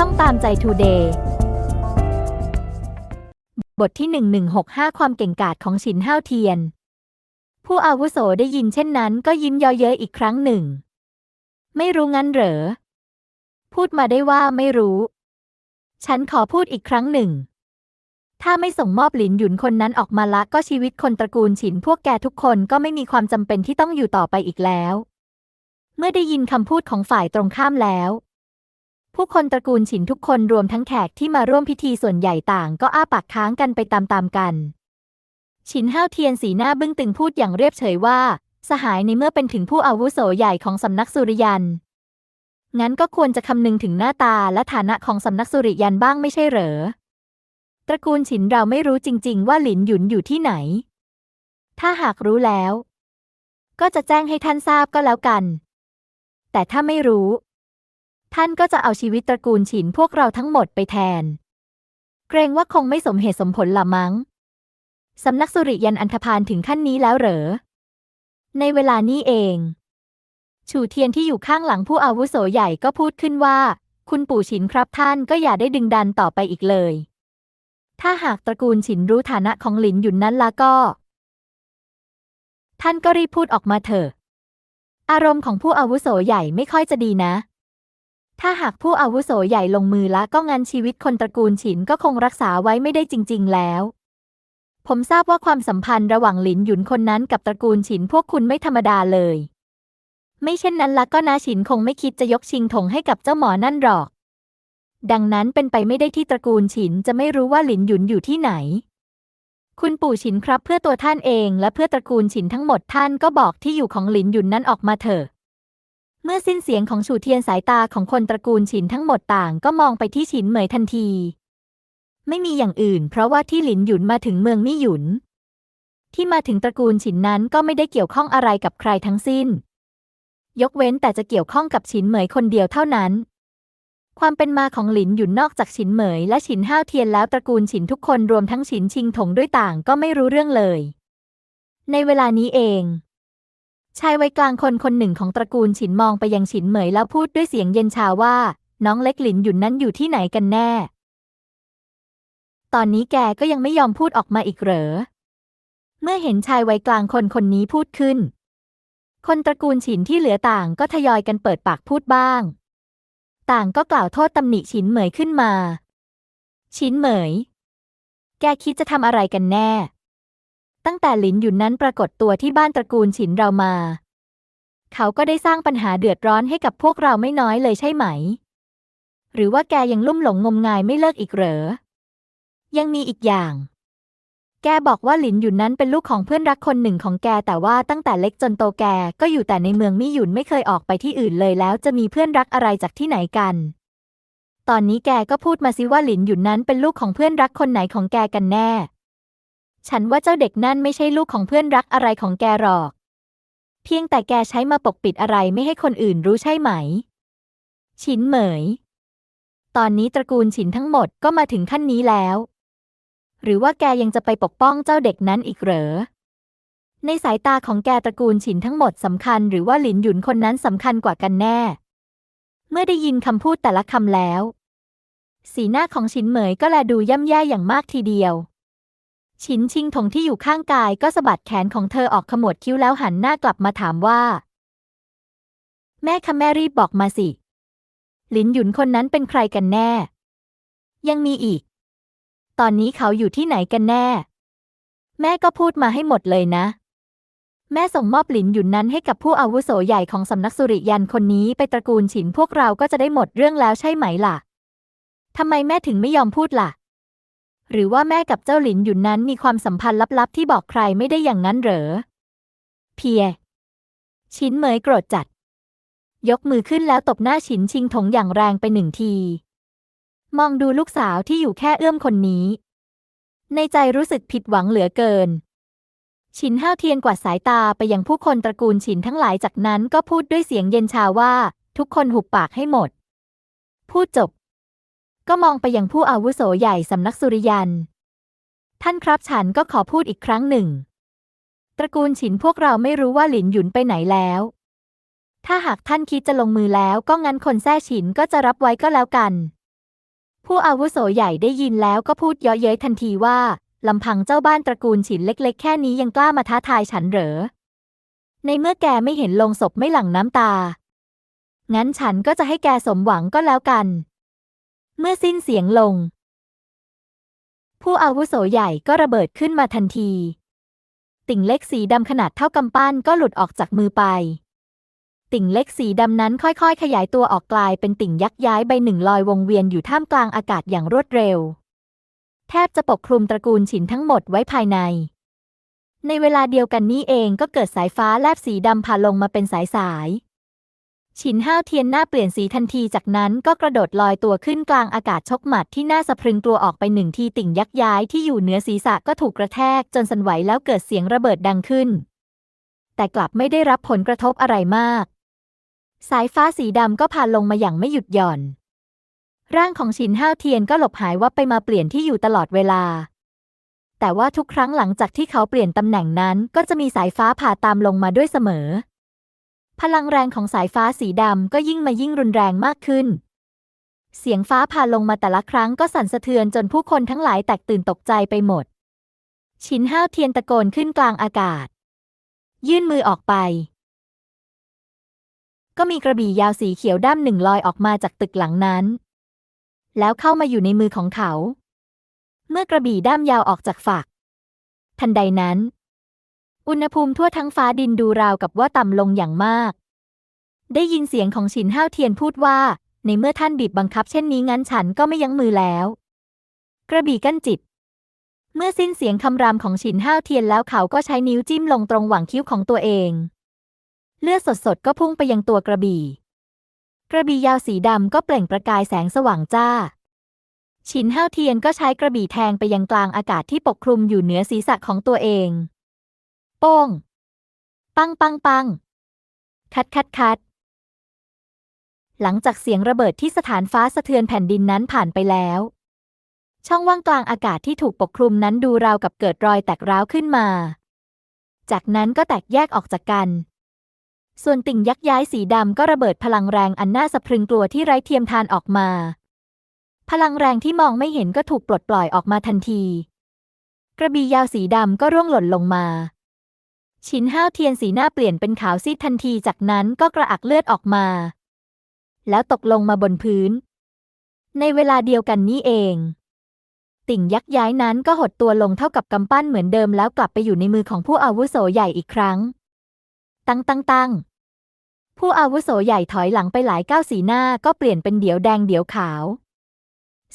ช่องตามใจทูเดย์บทที่ 1165 ความเก่งกาจของฉินห้าวเทียน ผู้อาวุโสได้ยินเช่นนั้นก็ยิ้มเยาะเย้ยอีกครั้งหนึ่ง ไม่รู้งั้นเหรอ พูดมาได้ว่าไม่รู้ ฉันขอพูดอีกครั้งหนึ่ง ถ้าไม่ส่งมอบหลินหยุนคนนั้นออกมาละก็ชีวิตคนตระกูลฉินพวกแกทุกคนก็ไม่มีความจำเป็นที่ต้องอยู่ต่อไปอีกแล้ว เมื่อได้ยินคำพูดของฝ่ายตรงข้ามแล้ว ผู้คนตระกูลฉินทุกคนรวมทั้งแขกที่มาร่วมพิธีส่วนใหญ่ต่างก็อ้าปากค้างกันไปตามๆกัน ฉินห้าวเทียนสีหน้าบึ้งตึงพูดอย่างเรียบเฉยว่า สหายในเมื่อเป็นถึงผู้อาวุโสใหญ่ของสำนักสุริยัน งั้นก็ควรจะคำนึงถึงหน้าตาและฐานะของสำนักสุริยันบ้างไม่ใช่เหรอ ตระกูลฉินเราไม่รู้จริง ๆ ว่าหลินหยุนอยู่ที่ไหน ถ้าหากรู้แล้ว ก็จะแจ้งให้ท่านทราบก็แล้วกัน แต่ถ้าไม่รู้ ท่านก็จะเอาชีวิตตระกูลฉินพวกเราทั้งหมดไปแทน เกรงว่าคงไม่สมเหตุสมผลละมั้ง สำนักสุริยันอันธพาลถึงขั้นนี้แล้วเหรอ ในเวลานี้เอง ชูเทียนที่อยู่ข้างหลังผู้อาวุโสใหญ่ก็พูดขึ้นว่า คุณปู่ฉินครับท่านก็อย่าได้ดึงดันต่อไปอีกเลย ถ้าหากตระกูลฉินรู้ฐานะของหลินหยุนนั้นละก็ ท่านก็รีบพูดออกมาเถอะ อารมณ์ของผู้อาวุโสใหญ่ไม่ค่อยจะดีนะ ถ้าหากผู้อาวุโสใหญ่ลงมือละก็งั้นชีวิตคนตระกูลฉินก็คงรักษาไว้ไม่ได้จริง ๆ แล้ว ผมทราบว่าความสัมพันธ์ระหว่างหลินหยุนคนนั้นกับตระกูลฉินพวกคุณไม่ธรรมดาเลย ไม่เช่นนั้นละก็นาฉินคงไม่คิดจะยกชิงถงให้กับเจ้าหมอนั่นหรอก ดังนั้นเป็นไปไม่ได้ที่ตระกูลฉินจะไม่รู้ว่าหลินหยุนอยู่ที่ไหน คุณปู่ฉินครับเพื่อตัวท่านเองและเพื่อตระกูลฉินทั้งหมดท่านก็บอกที่อยู่ของหลินหยุนนั้นออกมาเถอะ เมื่อสิ้นเสียงของฉูเทียนสายตาของคนตระกูลฉินทั้งหมดต่างก็มองไปที่ฉินเหมยทันที ไม่มีอย่างอื่น เพราะว่าที่หลินหยุนมาถึงเมืองมี่หยุน ที่มาถึงตระกูลฉินนั้นก็ไม่ได้เกี่ยวข้องอะไรกับใครทั้งสิ้น ยกเว้นแต่จะเกี่ยวข้องกับฉินเหมยคนเดียวเท่านั้น ความเป็นมาของหลินหยุนนอกจากฉินเหมยและฉินห้าวเทียนแล้วตระกูลฉินทุกคนรวมทั้งฉินชิงถงด้วยต่างก็ไม่รู้เรื่องเลย ในเวลานี้เอง ชายวัยกลางคนคนหนึ่งของตระกูลฉินมองไปยังฉินเหมยแล้วพูดด้วยเสียงเย็นชาว่า น้องเล็กหลินหยุนนั้นอยู่ที่ไหนกันแน่ ตอนนี้แกก็ยังไม่ยอมพูดออกมาอีกเหรอ เมื่อเห็นชายวัยกลางคนคนนี้พูดขึ้น คนตระกูลฉินที่เหลือต่างก็ทยอยกันเปิดปากพูดบ้าง ต่างก็กล่าวโทษตำหนิฉินเหมยขึ้นมา ฉินเหมย แกคิดจะทำอะไรกันแน่ ตั้งแต่หลินหยุนนั้นปรากฏตัวที่บ้านตระกูลฉินเรามา เขาก็ได้สร้างปัญหาเดือดร้อนให้กับพวกเราไม่น้อยเลยใช่ไหม หรือว่าแกยังลุ่มหลงงมงายไม่เลิกอีกเหรอ ยังมีอีกอย่าง แกบอกว่าหลินหยุนนั้นเป็นลูกของเพื่อนรักคนหนึ่งของแกแต่ว่าตั้งแต่เล็กจนโตแกก็อยู่แต่ในเมืองมี่หยุนไม่เคยออกไปที่อื่นเลยแล้วจะมีเพื่อนรักอะไรจากที่ไหนกัน ตอนนี้แกก็พูดมาสิว่าหลินหยุนนั้นเป็นลูกของเพื่อนรักคนไหนของแกกันแน่ ฉันว่าเจ้าเด็กนั่นไม่ใช่ลูกของเพื่อนรักอะไรของแกหรอก เพียงแต่แกใช้มาปกปิดอะไรไม่ให้คนอื่นรู้ใช่ไหม ฉินเหมย ตอนนี้ตระกูลฉินทั้งหมดก็มาถึงขั้นนี้แล้ว หรือว่าแกยังจะไปปกป้องเจ้าเด็กนั้นอีกเหรอ ในสายตาของแกตระกูลฉินทั้งหมดสำคัญหรือว่าหลินหยุนคนนั้นสำคัญกว่ากันแน่ เมื่อได้ยินคำพูดแต่ละคำแล้ว สีหน้าของฉินเหมยก็แลดูย่ำแย่อย่างมากทีเดียว ฉินชิงถงที่อยู่ข้างกายก็สะบัดแขนของเธอออกขมวดคิ้วแล้วหันหน้ากลับมาถามว่า แม่คะแม่รีบบอกมาสิ หลินหยุนคนนั้นเป็นใครกันแน่ ยังมีอีก ตอนนี้เขาอยู่ที่ไหนกันแน่ แม่ก็พูดมาให้หมดเลยนะ แม่ส่งมอบหลินหยุนนั้นให้กับผู้อาวุโสใหญ่ของสำนักสุริยันคนนี้ไปตระกูลฉินพวกเราก็จะได้หมดเรื่องแล้วใช่ไหมล่ะทำไมแม่ถึงไม่ยอมพูดล่ะ หรือว่าแม่กับเจ้าหลินหยุนนั้นมีความสัมพันธ์ลับๆ ที่บอกใครไม่ได้อย่างนั้นเหรอ เพีย ชินเหมยโกรธจัด ยกมือขึ้นแล้วตบหน้าฉินชิงถงอย่างแรงไปหนึ่งที มองดูลูกสาวที่อยู่แค่เอื้อมคนนี้ ในใจรู้สึกผิดหวังเหลือเกิน ฉินห้าวเทียนกวาดสายตาไปยังผู้คนตระกูลฉินทั้งหลายจากนั้นก็พูดด้วยเสียงเย็นชาว่า ทุกคนหุบปากให้หมด พูดจบ ก็มองไปยังผู้อาวุโสใหญ่สำนักสุริยัน ท่านครับฉันก็ขอพูดอีกครั้งหนึ่ง ตระกูลฉินพวกเราไม่รู้ว่าหลินหยุนไปไหนแล้ว ถ้าหากท่านคิดจะลงมือแล้วก็งั้นคนแท้ฉินก็จะรับไว้ก็แล้วกัน ผู้อาวุโสใหญ่ได้ยินแล้วก็พูดเยาะเย้ยทันทีว่าลำพังเจ้าบ้านตระกูลฉินเล็ก ๆ แค่นี้ยังกล้ามาท้าทายฉันเหรอ ในเมื่อแกไม่เห็นลงศพไม่หลั่งน้ำตา งั้นฉันก็จะให้แกสมหวังก็แล้วกัน เมื่อสิ้นเสียงลง ผู้อาวุโสใหญ่ก็ระเบิดขึ้นมาทันที ติ่งเล็กสีดำขนาดเท่ากำปั้นก็หลุดออกจากมือไป ติ่งเล็กสีดำนั้นค่อยๆ ขยายตัวออกกลายเป็นติ่งยักษ์ย้ายใบหนึ่งลอยวงเวียนอยู่ท่ามกลางอากาศอย่างรวดเร็ว แทบจะปกคลุมตระกูลฉินทั้งหมดไว้ภายในในเวลาเดียวกันนี้เองก็เกิดสายฟ้าแลบสีดำผ่าลงมาเป็นสายสาย ฉินห้าวเทียนหน้าเปลี่ยนสีทันทีจากนั้นก็กระโดดลอยตัวขึ้นกลางอากาศชกหมัดที่น่าสะพรึงกลัวออกไปหนึ่งทีติ่งยักย้ายที่อยู่เหนือศีรษะก็ถูกกระแทกจนสั่นไหวแล้วเกิดเสียงระเบิดดังขึ้น แต่กลับไม่ได้รับผลกระทบอะไรมาก สายฟ้าสีดำก็ผ่านลงมาอย่างไม่หยุดหย่อน ร่างของฉินห้าวเทียนก็หลบหายวับไปมาเปลี่ยนที่อยู่ตลอดเวลา แต่ว่าทุกครั้งหลังจากที่เขาเปลี่ยนตำแหน่งนั้นก็จะมีสายฟ้าผ่าตามลงมาด้วยเสมอ พลังแรงของสายฟ้าสีดำก็ยิ่งมายิ่งรุนแรงมากขึ้น เสียงฟ้าผ่าลงมาแต่ละครั้งก็สั่นสะเทือนจนผู้คนทั้งหลายแตกตื่นตกใจไปหมดฉินห้าวเทียนตะโกนขึ้นกลางอากาศ ยื่นมือออกไป ก็มีกระบี่ยาวสีเขียวด้ามหนึ่งลอยออกมาจากตึกหลังนั้น แล้วเข้ามาอยู่ในมือของเขา เมื่อกระบี่ด้ามยาวออกจากฝัก ทันใดนั้น อุณหภูมิทั่วทั้งฟ้าดินดูราวกับว่าต่ำลงอย่างมาก ได้ยินเสียงของฉินห้าวเทียนพูดว่า ในเมื่อท่านบีบบังคับเช่นนี้งั้นฉันก็ไม่ยั้งมือแล้ว กระบี่กั้นจิต เมื่อสิ้นเสียงคำรามของฉินห้าวเทียนแล้วเขาก็ใช้นิ้วจิ้มลงตรงหว่างคิ้วของตัวเอง เลือดสดๆก็พุ่งไปยังตัวกระบี่ กระบี่ยาวสีดำก็เปล่งประกายแสงสว่างจ้าฉินห้าวเทียนก็ใช้กระบี่แทงไปยังกลางอากาศที่ปกคลุมอยู่เหนือศีรษะของตัวเอง ป้ง ปังปังปัง คัดคัดคัด หลังจากเสียงระเบิดที่สถานฟ้าสะเทือนแผ่นดินนั้นผ่านไปแล้ว ช่องว่างกลางอากาศที่ถูกปกคลุมนั้นดูราวกับเกิดรอยแตกร้าวขึ้นมา จากนั้นก็แตกแยกออกจากกัน ส่วนติ่งยักษ์ย้ายสีดำก็ระเบิดพลังแรงอันน่าสะพรึงกลัวที่ไร้เทียมทานออกมา พลังแรงที่มองไม่เห็นก็ถูกปลดปล่อยออกมาทันทีกระบี่ยาวสีดำก็ร่วงหล่นลงมา ชินห้าวเทียนสีหน้าเปลี่ยนเป็นขาวซีดทันทีจากนั้นก็กระอักเลือดออกมา แล้วตกลงมาบนพื้น ในเวลาเดียวกันนี้เอง ติ่งยักษ์ย้ายนั้นก็หดตัวลงเท่ากับกำปั้นเหมือนเดิมแล้วกลับไปอยู่ในมือของผู้อาวุโสใหญ่อีกครั้ง ตั้งตั้งตั้งผู้อาวุโสใหญ่ถอยหลังไปหลายก้าวสีหน้าก็เปลี่ยนเป็นเดี๋ยวแดงเดี๋ยวขาว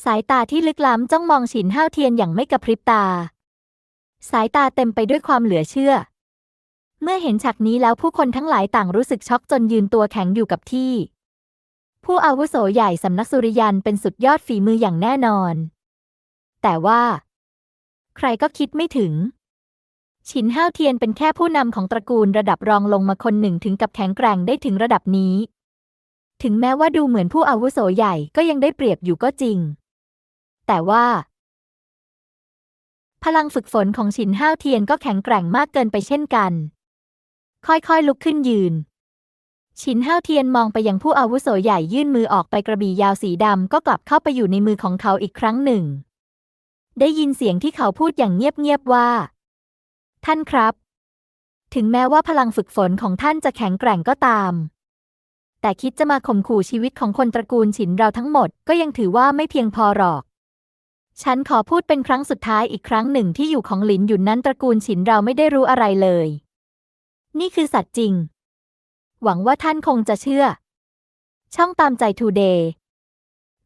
สายตาที่ลึกล้ำจ้องมองฉินห้าวเทียนอย่างไม่กระพริบตา สายตาเต็มไปด้วยความเหลือเชื่อ เมื่อเห็นฉากนี้แล้วผู้คนทั้งหลายต่างรู้สึกช็อกจนยืนตัวแข็งอยู่กับที่ ผู้อาวุโสใหญ่สำนักสุริยันเป็นสุดยอดฝีมืออย่างแน่นอน แต่ว่า ใครก็คิดไม่ถึง ฉินห้าวเทียนเป็นแค่ผู้นำของตระกูลระดับรองลงมาคนหนึ่งถึงกับแข็งแกร่งได้ถึงระดับนี้ ถึงแม้ว่าดูเหมือนผู้อาวุโสใหญ่ก็ยังได้เปรียบอยู่ก็จริง แต่ว่าพลังฝึกฝนของฉินห้าวเทียนก็แข็งแกร่งมากเกินไปเช่นกัน ค่อยๆ ลุกขึ้นยืนฉินห้าวเทียนมองไปยังผู้อาวุโสใหญ่ยื่นมือออกไปกระบี่ยาวสีดำก็กลับเข้าไปอยู่ในมือของเขาอีกครั้งหนึ่ง ได้ยินเสียงที่เขาพูดอย่างเงียบๆว่า ท่านครับ ถึงแม้ว่าพลังฝึกฝนของท่านจะแข็งแกร่งก็ตาม แต่คิดจะมาข่มขู่ชีวิตของคนตระกูลฉินเราทั้งหมดก็ยังถือว่าไม่เพียงพอหรอกฉันขอพูดเป็นครั้งสุดท้ายอีกครั้งหนึ่งที่อยู่ของหลินหยุนนั้นตระกูลฉินเราไม่ได้รู้อะไรเลย นี่คือสัตว์จริง หวังว่าท่านคงจะเชื่อ ช่องตามใจทูเดย์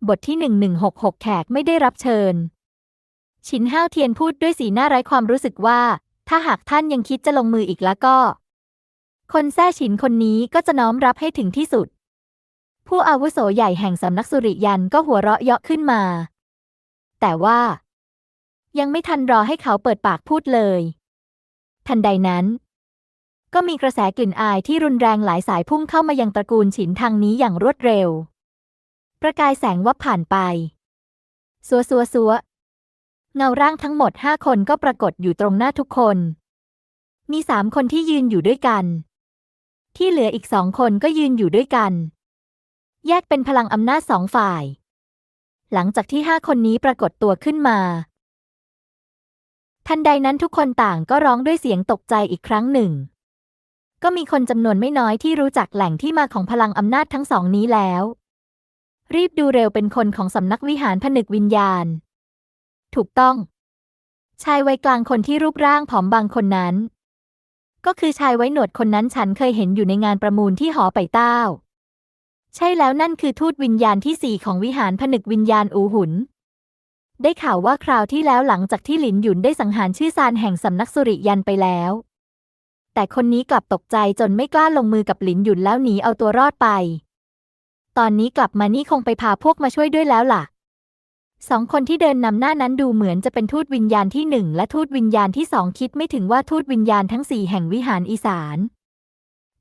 บทที่ 1166 แขกไม่ได้รับเชิญ ชินห้าวเทียนพูดด้วยสีหน้าไร้ความรู้สึกว่า ถ้าหากท่านยังคิดจะลงมืออีกแล้วก็ คนแท้ฉินคนนี้ก็จะน้อมรับให้ถึงที่สุด ผู้อาวุโสใหญ่แห่งสำนักสุริยันก็หัวเราะเยาะขึ้นมา แต่ว่า ยังไม่ทันรอให้เขาเปิดปากพูดเลย ทันใดนั้น ก็มีกระแสกลิ่นอายที่รุนแรงหลายสายพุ่งเข้ามายังตระกูลฉินทางนี้อย่างรวดเร็ว ประกายแสงวับผ่านไปสัวสัวสัวเงาร่างทั้งหมดห้าคนก็ปรากฏอยู่ตรงหน้าทุกคน มีสามคนที่ยืนอยู่ด้วยกัน ที่เหลืออีกสองคนก็ยืนอยู่ด้วยกัน แยกเป็นพลังอำนาจสองฝ่าย หลังจากที่ห้าคนนี้ปรากฏตัวขึ้นมา ทันใดนั้นทุกคนต่างก็ร้องด้วยเสียงตกใจอีกครั้งหนึ่ง ก็มีคนจำนวนไม่น้อยที่รู้จักแหล่งที่มาของพลังอำนาจทั้งสองนี้แล้ว รีบดูเร็วเป็นคนของสำนักวิหารผนึกวิญญาณ ถูกต้อง ชายวัยกลางคนที่รูปร่างผอมบางคนนั้น ก็คือชายไว้หนวดคนนั้นฉันเคยเห็นอยู่ในงานประมูลที่หอไปเต้า ใช่แล้วนั่นคือทูตวิญญาณที่สี่ของวิหารผนึกวิญญาณอูหุนได้ข่าวว่าคราวที่แล้วหลังจากที่หลินหยุนได้สังหารชื่อซานแห่งสำนักสุริยันไปแล้ว แต่คนนี้กลับตกใจจนไม่กล้าลงมือกับหลินหยุนแล้วหนีเอาตัวรอดไป ตอนนี้กลับมานี่คงไปพาพวกมาช่วยด้วยแล้วล่ะ สองคนที่เดินนำหน้านั้นดูเหมือนจะเป็นทูตวิญญาณที่หนึ่งและทูตวิญญาณที่สองคิดไม่ถึงว่าทูตวิญญาณทั้งสี่แห่งวิหารอีสาน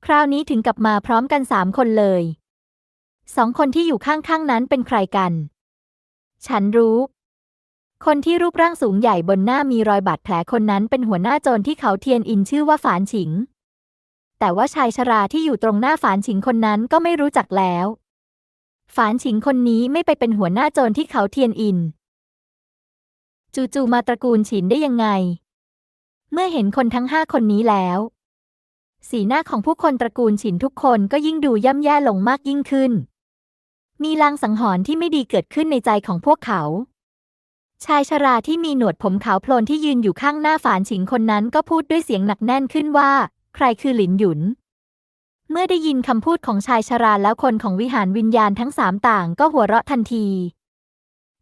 คราวนี้ถึงกับมาพร้อมกันสามคนเลย สองคนที่อยู่ข้างๆนั้นเป็นใครกัน ฉันรู้ คนที่รูปร่างสูงใหญ่บนหน้ามีรอยบาดแผลคนนั้นเป็นหัวหน้าโจรที่เขาเทียนอินชื่อว่าฝานฉิง แต่ว่าชายชราที่อยู่ตรงหน้าฝานฉิงคนนั้นก็ไม่รู้จักแล้ว ฝานฉิงคนนี้ไม่ไปเป็นหัวหน้าโจรที่เขาเทียนอิน จู่ๆมาตระกูลฉินได้ยังไง เมื่อเห็นคนทั้งห้าคนนี้แล้ว สีหน้าของผู้คนตระกูลฉินทุกคนก็ยิ่งดูย่ำแย่ลงมากยิ่งขึ้น มีลางสังหรณ์ที่ไม่ดีเกิดขึ้นในใจของพวกเขา ชายชราที่มีหนวดผมขาวโพลนที่ยืนอยู่ข้างหน้าฝานฉิงคนนั้นก็พูดด้วยเสียงหนักแน่นขึ้นว่า ใครคือหลินหยุน เมื่อได้ยินคำพูดของชายชราแล้วคนของวิหารวิญญาณทั้งสามต่างก็หัวเราะทันที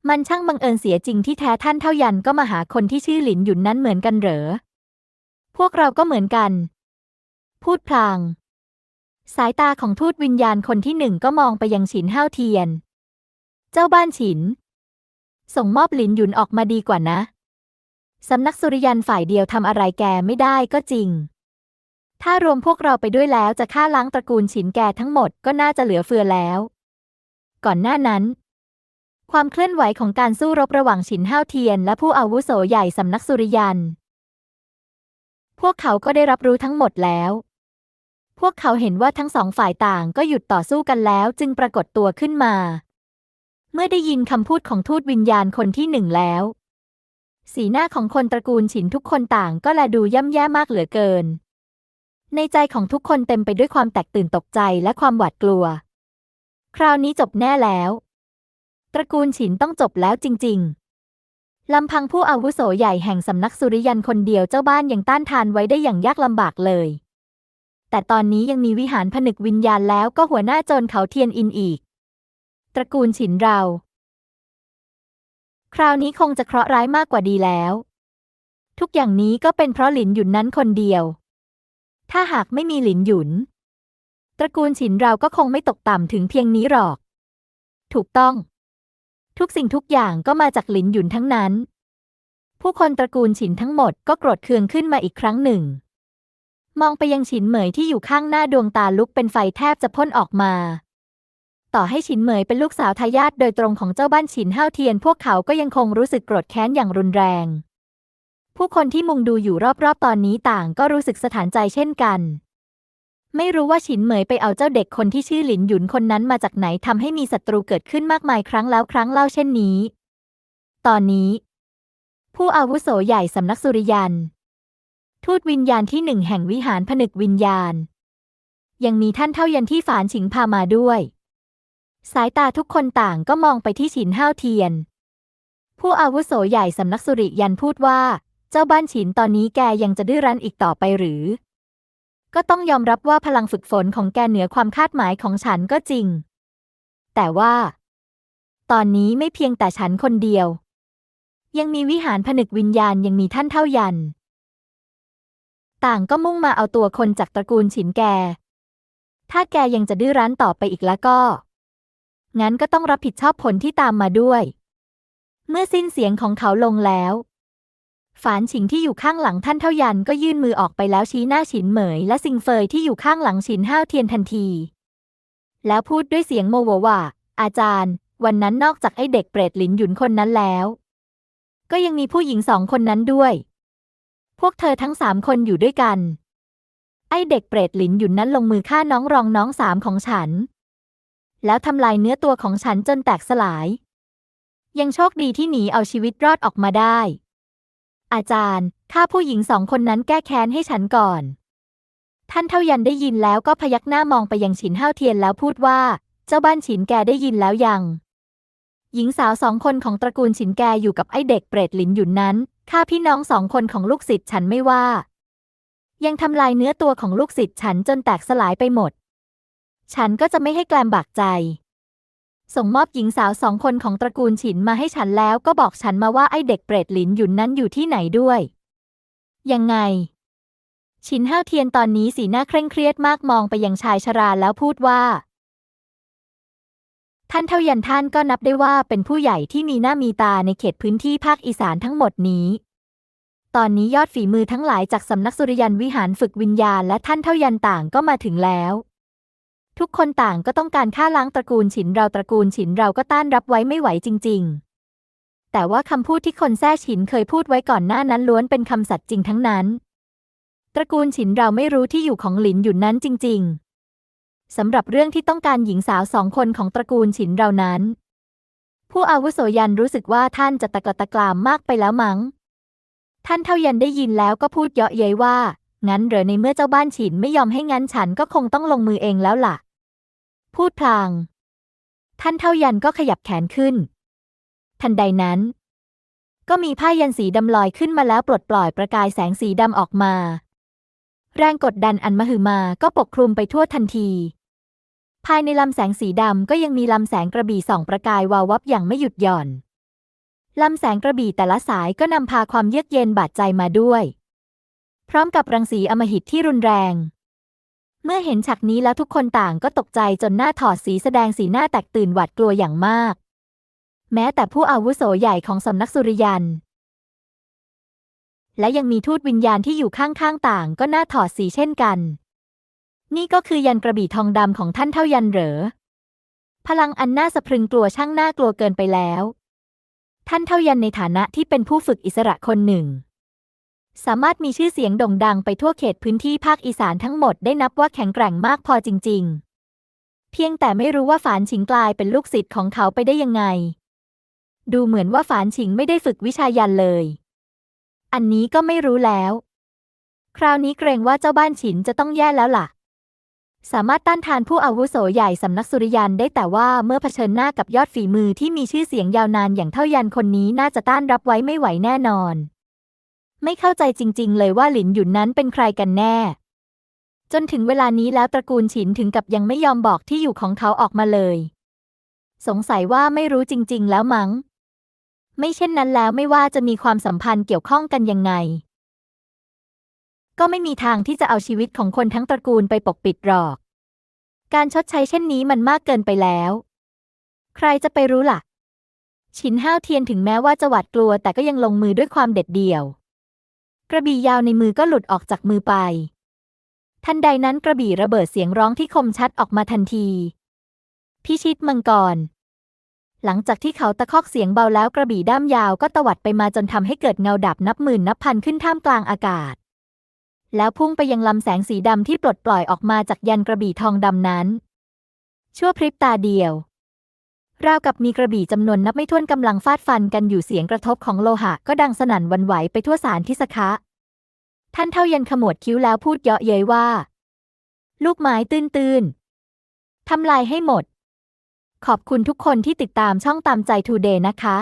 มันช่างบังเอิญเสียจริงที่แท้ท่านเท่ายันก็มาหาคนที่ชื่อหลินหยุนนั้นเหมือนกันเหรอ พวกเราก็เหมือนกัน พูดพลาง สายตาของทูตวิญญาณคนที่หนึ่งก็มองไปยังฉินห้าวเทียน เจ้าบ้านฉิน ส่งมอบหลินหยุนออกมาดีกว่านะสำนักสุริยันฝ่ายเดียวทำอะไรแกไม่ได้ก็จริง ถ้ารวมพวกเราไปด้วยแล้วจะฆ่าล้างตระกูลฉินแกทั้งหมดก็น่าจะเหลือเฟือแล้ว ก่อนหน้านั้น ความเคลื่อนไหวของการสู้รบระหว่างฉินห้าวเทียน และผู้อาวุโสใหญ่สำนักสุริยัน พวกเขาก็ได้รับรู้ทั้งหมดแล้ว พวกเขาเห็นว่าทั้งสองฝ่ายต่างก็หยุดต่อสู้กันแล้วจึงปรากฏตัวขึ้นมา เมื่อได้ยินคำพูดของทูตวิญญาณคนที่หนึ่งแล้ว สีหน้าของคนตระกูลฉินทุกคนต่างก็แลดูย่ำแย่มากเหลือเกิน ในใจของทุกคนเต็มไปด้วยความแตกตื่นตกใจและความหวาดกลัว คราวนี้จบแน่แล้ว ตระกูลฉินต้องจบแล้วจริง ๆลำพังผู้อาวุโสใหญ่แห่งสำนักสุริยันคนเดียวเจ้าบ้านยังต้านทานไว้ได้อย่างยากลำบากเลยแต่ตอนนี้ยังมีวิหารผนึกวิญญาณแล้วก็หัวหน้าโจรเขาเทียนอินอีก ตระกูลฉินเรา คราวนี้คงจะเคราะห์ร้ายมากกว่าดีแล้ว ทุกอย่างนี้ก็เป็นเพราะหลินหยุนนั้นคนเดียว ถ้าหากไม่มีหลินหยุน ตระกูลฉินเราก็คงไม่ตกต่ำถึงเพียงนี้หรอก ถูกต้อง ทุกสิ่งทุกอย่างก็มาจากหลินหยุนทั้งนั้น ผู้คนตระกูลฉินทั้งหมดก็โกรธเคืองขึ้นมาอีกครั้งหนึ่งมองไปยังฉินเหมยที่อยู่ข้างหน้าดวงตาลุกเป็นไฟแทบจะพ่นออกมา ต่อให้ฉินเหมยเป็นลูกสาวทายาทโดยตรงของเจ้าบ้านฉินห้าวเทียน พวกเขาก็ยังคงรู้สึกโกรธแค้นอย่างรุนแรง ผู้คนที่มุงดูอยู่รอบๆ ตอนนี้ต่างก็รู้สึกสถานใจเช่นกัน ไม่รู้ว่าฉินเหมยไปเอาเจ้าเด็กคนที่ชื่อหลินหยุนคนนั้นมาจากไหนทำให้มีศัตรูเกิดขึ้นมากมายครั้งแล้วครั้งเล่าเช่นนี้ ตอนนี้ ผู้อาวุโสใหญ่สำนักสุริยัน ทูตวิญญาณที่หนึ่งแห่งวิหารผนึกวิญญาณ ยังมีท่านเท่ายันที่ฝานฉิงพามาด้วย สายตาทุกคนต่างก็มองไปที่ฉินห้าวเทียน ผู้อาวุโสใหญ่สำนักสุริยันพูดว่า เจ้าบ้านฉินตอนนี้แกยังจะดื้อรั้นอีกต่อไปหรือ ก็ต้องยอมรับว่าพลังฝึกฝนของแกเหนือความคาดหมายของฉันก็จริง แต่ว่า ตอนนี้ไม่เพียงแต่ฉันคนเดียว ยังมีวิหารผนึกวิญญาณยังมีท่านเท่ายัน ต่างก็มุ่งมาเอาตัวคนจากตระกูลฉินแก ถ้าแกยังจะดื้อรั้นต่อไปอีกแล้วก็ งั้นก็ต้องรับผิดชอบผลที่ตามมาด้วย เมื่อสิ้นเสียงของเขาลงแล้ว ฝานฉิงที่อยู่ข้างหลังท่านเท่ายันก็ยื่นมือออกไปแล้วชี้หน้าฉินเหมย และซิงเฟยที่อยู่ข้างหลังฉินห้าวเทียนทันที แล้วพูดด้วยเสียงโมโหว่า อาจารย์ วันนั้นนอกจากไอ้เด็กเปรตหลินหยุนคนนั้นแล้ว ก็ยังมีผู้หญิงสองคนนั้นด้วย พวกเธอทั้งสามคนอยู่ด้วยกัน ไอ้เด็กเปรตหลินหยุนนั้นลงมือฆ่าน้องรองน้องสามของฉัน แล้วทำลายเนื้อตัวของฉันจนแตกสลาย ยังโชคดีที่หนีเอาชีวิตรอดออกมาได้ อาจารย์ข้าผู้หญิงสองคนนั้นแก้แค้นให้ฉันก่อน ท่านเท่ายันได้ยินแล้วก็พยักหน้ามองไปยังฉินห้าเทียนแล้วพูดว่า เจ้าบ้านฉินแกได้ยินแล้วยัง หญิงสาวสองคนของตระกูลฉินแกอยู่กับไอเด็กเปรตหลินหยุนนั้นข้าพี่น้องสองคนของลูกศิษย์ฉันไม่ว่า ยังทำลายเนื้อตัวของลูกศิษย์ฉันจนแตกสลายไปหมด ฉันก็จะไม่ให้แกลมบากใจ ส่งมอบหญิงสาวสองคนของตระกูลฉินมาให้ฉันแล้วก็บอกฉันมาว่าไอเด็กเปรตหลินหยุนนั้นอยู่ที่ไหนด้วย ยังไง ฉินห้าวเทียนตอนนี้สีหน้าเคร่งเครียดมากมองไปยังชายชราแล้วพูดว่า ท่านเท่ายันท่านก็นับได้ว่าเป็นผู้ใหญ่ที่มีหน้ามีตาในเขตพื้นที่ภาคอีสานทั้งหมดนี้ตอนนี้ยอดฝีมือทั้งหลายจากสำนักสุริยันวิหารฝึกวิญญาณและท่านเท่ายันต่างก็มาถึงแล้ว ทุกคนต่างก็ต้องการฆ่าล้างตระกูลฉินเราตระกูลฉินเราก็ต้านรับไว้ไม่ไหวจริง ๆ แต่ว่าคำพูดที่คนแท้ฉินเคยพูดไว้ก่อนหน้านั้นล้วนเป็นคำสัตย์จริงทั้งนั้น ตระกูลฉินเราไม่รู้ที่อยู่ของหลินหยุนนั้นจริง ๆสำหรับเรื่องที่ต้องการหญิงสาวสองคนของตระกูลฉินเรานั้น ผู้อาวุโสยันรู้สึกว่าท่านจะตะกละตะกรามมากไปแล้วมั้ง ท่านเท่ายันได้ยินแล้วก็พูดเยาะเย้ยว่างั้นเหรอในเมื่อเจ้าบ้านฉินไม่ยอมให้งั้นฉันก็คงต้องลงมือเองแล้วล่ะ พูดพลาง ท่านเท่ายันก็ขยับแขนขึ้น ทันใดนั้น ก็มีผ้ายันสีดำลอยขึ้นมาแล้วปลดปล่อยประกายแสงสีดำออกมา แรงกดดันอันมหึมาก็ปกคลุมไปทั่วทันที ภายในลำแสงสีดำก็ยังมีลำแสงกระบี่ส่องประกายวาววับอย่างไม่หยุดหย่อนลำแสงกระบี่แต่ละสายก็นำพาความเยือกเย็นบาดใจมาด้วย พร้อมกับรังสีอมหิตที่รุนแรง เมื่อเห็นฉากนี้แล้วทุกคนต่างก็ตกใจจนหน้าถอดสีแสดงสีหน้าแตกตื่นหวาดกลัวอย่างมาก แม้แต่ผู้อาวุโสใหญ่ของสำนักสุริยัน และยังมีทูตวิญญาณที่อยู่ข้างๆต่างก็หน้าถอดสีเช่นกัน นี่ก็คือยันกระบี่ทองดำของท่านเท่ายันเหรอ พลังอันน่าสะพรึงกลัวช่างน่ากลัวเกินไปแล้ว ท่านเท่ายันในฐานะที่เป็นผู้ฝึกอิสระคนหนึ่ง สามารถมีชื่อเสียงโด่งดังไปทั่วเขตพื้นที่ภาคอีสานทั้งหมดได้นับว่าแข็งแกร่งมากพอจริง ๆ เพียงแต่ไม่รู้ว่าฝานฉิงกลายเป็นลูกศิษย์ของเขาไปได้ยังไง ดูเหมือนว่าฝานฉิงไม่ได้ฝึกวิชายันเลย อันนี้ก็ไม่รู้แล้ว คราวนี้เกรงว่าเจ้าบ้านฉินจะต้องแย่แล้วล่ะ สามารถต้านทานผู้อาวุโสใหญ่สำนักสุริยันได้แต่ว่าเมื่อเผชิญหน้ากับยอดฝีมือที่มีชื่อเสียงยาวนานอย่างเท่ายันคนนี้น่าจะต้านรับไว้ไม่ไหวแน่นอน ไม่เข้าใจจริง ๆ เลยว่าหลินหยุนนั้นเป็นใครกันแน่ จนถึงเวลานี้แล้วตระกูลฉินถึงกับยังไม่ยอมบอกที่อยู่ของเขาออกมาเลย สงสัยว่าไม่รู้จริง ๆ แล้วมั้ง ไม่เช่นนั้นแล้วไม่ว่าจะมีความสัมพันธ์เกี่ยวข้องกันยังไง ก็ไม่มีทางที่จะเอาชีวิตของคนทั้งตระกูลไปปกปิดหรอก การชดใช้เช่นนี้มันมากเกินไปแล้ว ใครจะไปรู้ล่ะฉินห้าวเทียนถึงแม้ว่าจะหวาดกลัวแต่ก็ยังลงมือด้วยความเด็ดเดี่ยว กระบี่ยาวในมือก็หลุดออกจากมือไป ทันใดนั้นกระบี่ระเบิดเสียงร้องที่คมชัดออกมาทันที พิชิตมังกร หลังจากที่เขาตะคอกเสียงเบาแล้วกระบี่ด้ามยาวก็ตวัดไปมาจนทำให้เกิดเงาดับนับหมื่นนับพันขึ้นท่ามกลางอากาศ แล้วพุ่งไปยังลำแสงสีดำที่ปลดปล่อยออกมาจากยันกระบี่ทองดำนั้น ชั่วพริบตาเดียว ราวกับมีกระบี่จำนวนนับไม่ถ้วนกำลังฟาดฟันกันอยู่เสียงกระทบของโลหะก็ดังสนั่นวันไหวไปทั่วสารทิสคะ ท่านเท่ายันขมวดคิ้วแล้วพูดเยาะเย้ยว่า ลูกไม้ตื้นๆทำลายให้หมด ขอบคุณทุกคนที่ติดตามช่องตามใจทูเดย์นะคะ